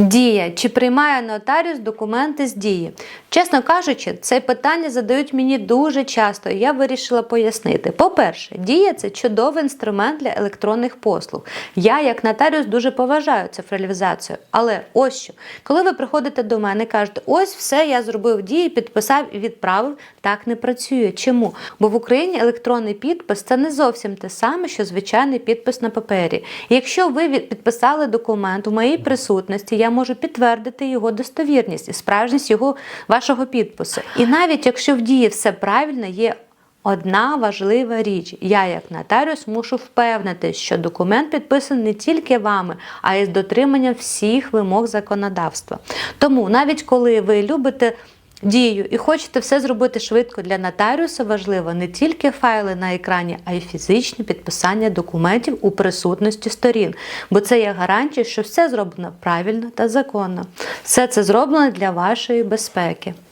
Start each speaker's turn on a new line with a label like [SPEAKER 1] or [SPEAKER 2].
[SPEAKER 1] Дія. Чи приймає нотаріус документи з дії? Чесно кажучи, це питання задають мені дуже часто, і я вирішила пояснити. По-перше, дія це чудовий інструмент для електронних послуг. Я, як нотаріус, дуже поважаю цифралізацію. Але ось що, коли ви приходите до мене і кажете, ось все я зробив дії, підписав і відправив, так не працює. Чому? Бо в Україні електронний підпис це не зовсім те саме, що звичайний підпис на папері. Якщо ви підписали документ у моїй присутності, я можу підтвердити його достовірність і справжність його вашого підпису. І навіть якщо в дії все правильно, є Одна важлива річ. Я, як нотаріус, мушу впевнити, що документ підписаний не тільки вами, а й з дотриманням всіх вимог законодавства. Тому, навіть коли ви любите дію і хочете все зробити швидко для нотаріуса, важливо не тільки файли на екрані, а й фізичне підписання документів у присутності сторін, бо це є гарантія, що все зроблено правильно та законно. Все це зроблено для вашої безпеки.